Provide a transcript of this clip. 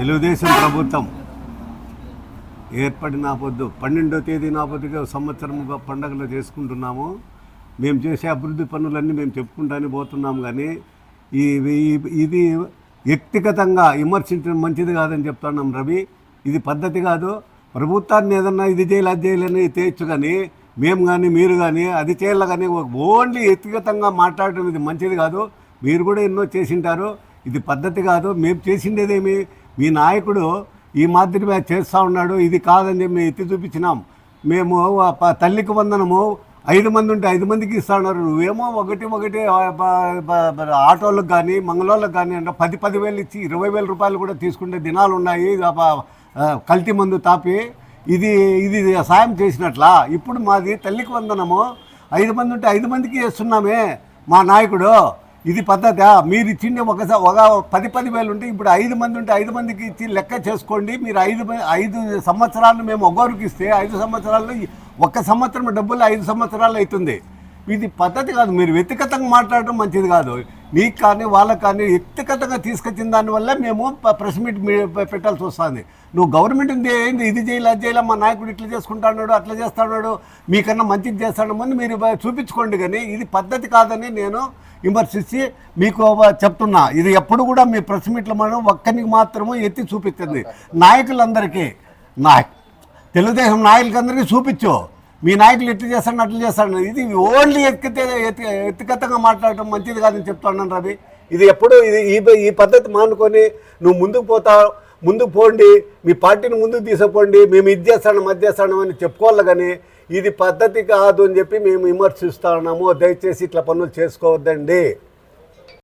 తెలుగుదేశం ప్రభుత్వం ఏర్పడిన పొద్దు పన్నెండో తేదీ నా పొద్దుగా సంవత్సరముగా పండగలు చేసుకుంటున్నాము. మేము చేసే అభివృద్ధి పనులన్నీ మేము చెప్పుకుంటానే పోతున్నాం కానీ ఈ ఇది వ్యక్తిగతంగా విమర్శించడం మంచిది కాదని చెప్తున్నాం రవి. ఇది పద్ధతి కాదు. ప్రభుత్వాన్ని ఏదన్నా ఇది చేయాలి అది చేయాలని చేయొచ్చు కానీ మేము కానీ మీరు కానీ అది చేయాలి కానీ ఓన్లీ వ్యక్తిగతంగా మాట్లాడటం ఇది మంచిది కాదు. మీరు కూడా ఎన్నో చేసింటారు. ఇది పద్ధతి కాదు. మేము చేసిండేదేమి? మీ నాయకుడు ఈ మాదిరిగా చేస్తూ ఉన్నాడు ఇది కాదని చెప్పి మేము ఎత్తి చూపించినాం. మేము తల్లికి వందనము ఐదు మంది ఉంటే ఐదు మందికి ఇస్తా ఉన్నారు. నువ్వేమో ఒకటి ఒకటి ఆటోలకు కానీ మంగళోళ్ళకి కానీ అంటే పది పదివేలు ఇచ్చి ఇరవై వేల రూపాయలు కూడా తీసుకుంటే దినాలు ఉన్నాయి కల్తీ మందు తాపి ఇది ఇది సాయం చేసినట్లా. ఇప్పుడు మాది తల్లికి వందనము ఐదు మంది ఉంటే ఐదు మందికి ఇస్తున్నామే మా నాయకుడు. ఇది పద్ధత. మీరు ఇచ్చిండే ఒకసారి ఒక పది పది వేలు ఉంటే ఇప్పుడు ఐదు మంది ఉంటే ఐదు మందికి ఇచ్చి లెక్క చేసుకోండి. మీరు ఐదు ఐదు సంవత్సరాలు మేము ఒకరికి ఇస్తే ఐదు సంవత్సరాలు ఒక సంవత్సరం డబ్బులు ఐదు సంవత్సరాలు అవుతుంది. ఇది పద్ధతి కాదు. మీరు వ్యక్తిగతంగా మాట్లాడడం మంచిది కాదు. నీకు కానీ వాళ్ళకి కానీ వ్యక్తిగతంగా తీసుకొచ్చిన దానివల్ల మేము ప్రెస్ మీట్ పెట్టాల్సి వస్తుంది. నువ్వు గవర్నమెంట్ ఉంది ఏంది? ఇది చేయాలి అది చేయాలి మా నాయకుడు ఇట్లా చేసుకుంటాడు అట్లా చేస్తాడు మీకన్నా మంచిది చేస్తాడు అని మీరు చూపించుకోండి కానీ ఇది పద్ధతి కాదని నేను విమర్శించి మీకు చెప్తున్నా. ఇది ఎప్పుడు కూడా మీ ప్రెస్ మీట్లు మనం ఒక్కరికి మాత్రమే ఎత్తి చూపించింది నాయకులందరికీ నాయక్ తెలుగుదేశం నాయకులందరికీ చూపించు. మీ నాయకులు ఎట్లు చేస్తాను అట్లు చేస్తాడు ఇది ఓన్లీ ఎత్తితే ఎత్తి ఎత్తికతంగా మాట్లాడటం మంచిది కాదని చెప్తున్నాను రవి. ఇది ఎప్పుడు ఇది ఈ ఈ పద్ధతి మానుకొని నువ్వు ముందుకు పోతావు ముందుకు పోండి మీ పార్టీని ముందుకు తీసుకుపోండి మేము ఇది చేస్తాను చేస్తాను అని చెప్పుకోవాలి కానీ ఇది పద్ధతి కాదు అని చెప్పి మేము విమర్శిస్తున్నాము దయచేసి ఇట్లా పనులు చేసుకోవద్దండి.